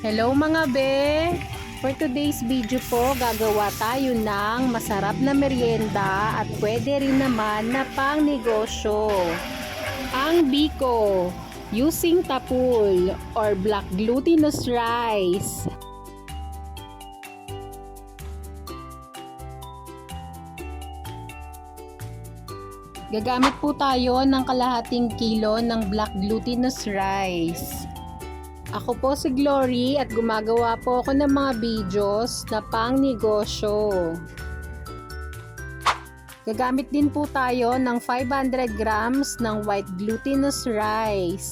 Hello mga be! For today's video po, gagawa tayo ng masarap na merienda at pwede rin naman na pang negosyo. Ang biko, using tapul or black glutinous rice. Gagamit po tayo ng kalahating kilo ng black glutinous rice. Ako po si Glory at gumagawa po ako ng mga videos na pang negosyo. Gagamit din po tayo ng 500 grams ng white glutinous rice.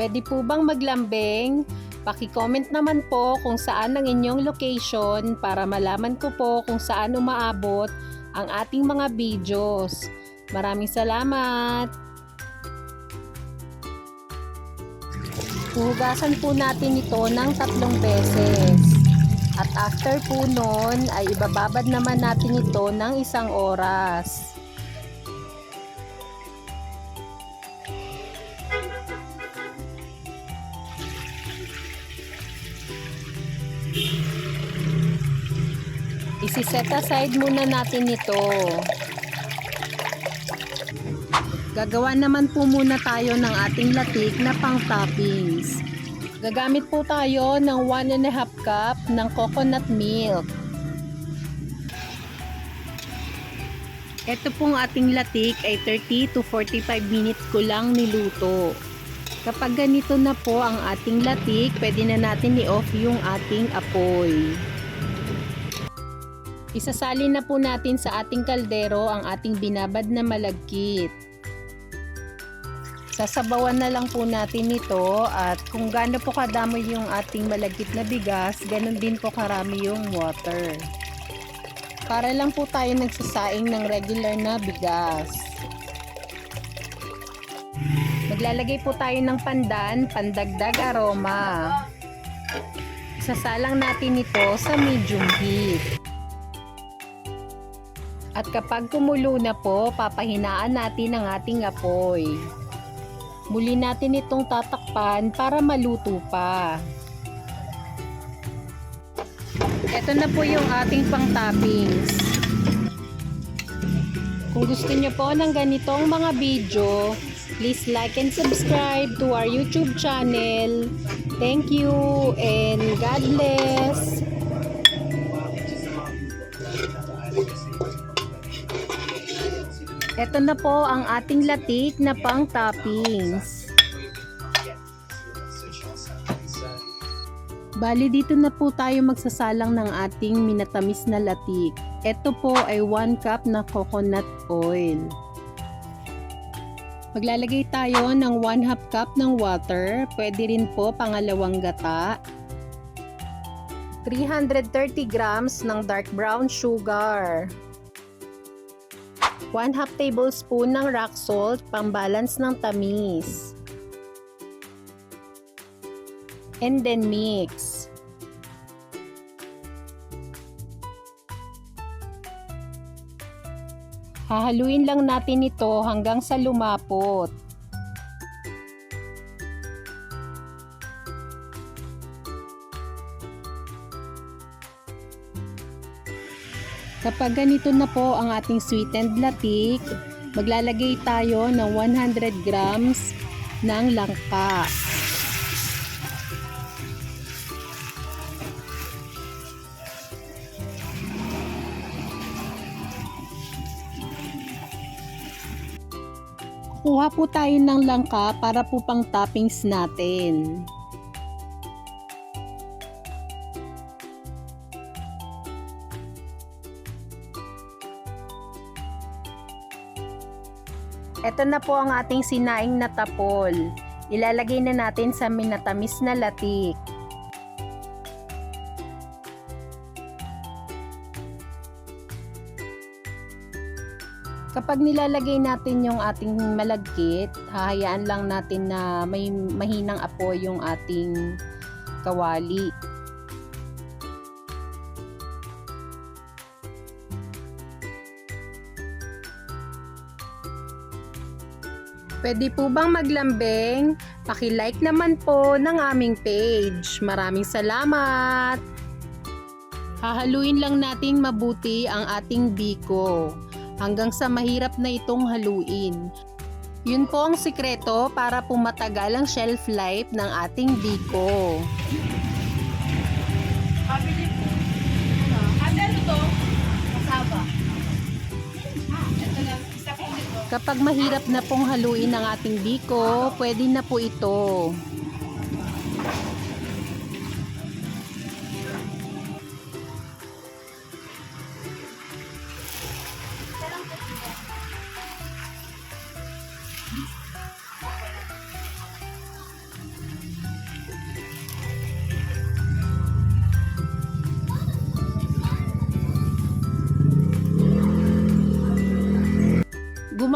Pwede po bang maglambing? Paki-comment naman po kung saan ang inyong location para malaman ko po kung saan umaabot ang ating mga videos. Maraming salamat! Hugasan po natin ito ng tatlong beses. At after po nun, ay ibababad naman natin ito ng isang oras. Isi-set aside muna natin ito. Gagawa naman po muna tayo ng ating latik na pang toppings. Gagamit po tayo ng 1 and a half cup ng coconut milk. Ito pong ating latik ay 30 to 45 minutes ko lang niluto. Kapag ganito na po ang ating latik, pwede na natin i-off yung ating apoy. Isasali na po natin sa ating kaldero ang ating binabad na malagkit. Sasabawan na lang po natin ito at kung gaano po kadamo yung ating malagkit na bigas, ganun din po karami yung water. Para lang po tayo nagsasaing ng regular na bigas. Maglalagay po tayo ng pandan, pandagdag aroma. Isasalang natin ito sa medium heat. At kapag kumulo na po, papahinaan natin ang ating apoy. Muli natin itong tatakpan para maluto pa. Ito na po yung ating pang toppings. Kung gusto nyo po ng ganitong mga video, please like and subscribe to our YouTube channel. Thank you and God bless. Ito na po ang ating latik na pang toppings. Bali dito na po tayo magsasalang ng ating minatamis na latik. Ito po ay 1 cup na coconut oil. Maglalagay tayo ng 1 half cup ng water. Pwede rin po pangalawang gata. 330 grams ng dark brown sugar. 1 half tablespoon ng rock salt pang-balance ng tamis. And then mix. Hahaluin lang natin ito hanggang sa lumapot. Kapag ganito na po ang ating sweetened latik, maglalagay tayo ng 100 grams ng langka. Kuha po tayo ng langka para po pang toppings natin. Ito na po ang ating sinaing na tapol. Ilalagay na natin sa minatamis na latik. Kapag nilalagay natin yung ating malagkit, hahayaan lang natin na may mahinang apoy yung ating kawali. Pwede po bang maglambing? Paki-like naman po ng aming page. Maraming salamat! Hahaluin lang nating mabuti ang ating biko hanggang sa mahirap na itong haluin. Yun po ang sikreto para pumatagal ang shelf life ng ating biko. Pabili po. Ano to? Kapag mahirap na pong haluin ang ating biko, pwede na po ito.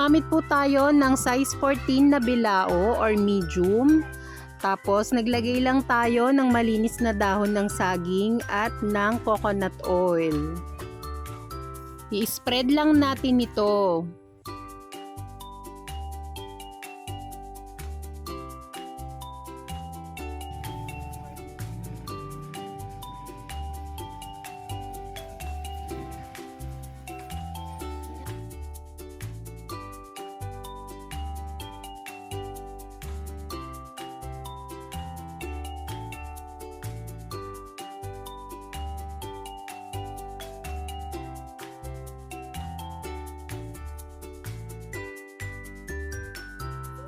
Gumamit po tayo ng size 14 na bilao or medium. Tapos naglagay lang tayo ng malinis na dahon ng saging at ng coconut oil. I-spread lang natin ito.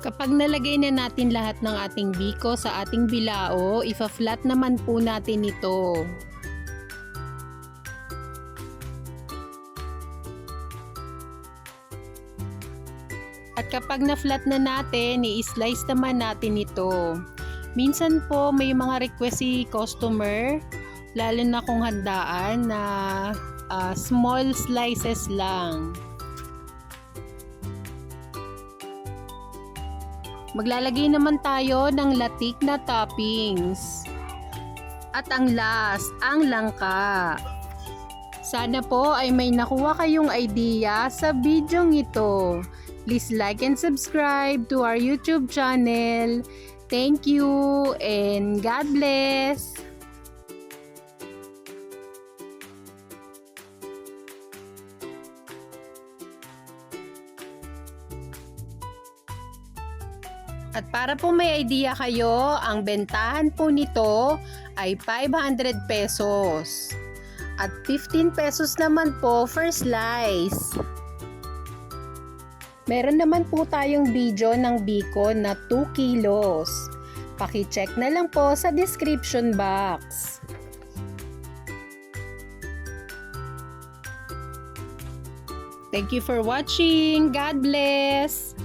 Kapag nalagay na natin lahat ng ating biko sa ating bilao, ifa-flat naman po natin ito. At kapag na-flat na natin, i-slice naman natin ito. Minsan po may mga request si customer, lalo na kung handaan na ah, small slices lang. Maglalagay naman tayo ng latik na toppings. At ang last, ang langka. Sana po ay may nakuha kayong idea sa bidyong ito. Please like and subscribe to our YouTube channel. Thank you and God bless! At para po may idea kayo, ang bentahan po nito ay 500 pesos. At 15 pesos naman po for slice. Meron naman po tayong video ng biko na 2 kilos. Paki-check na lang po sa description box. Thank you for watching. God bless!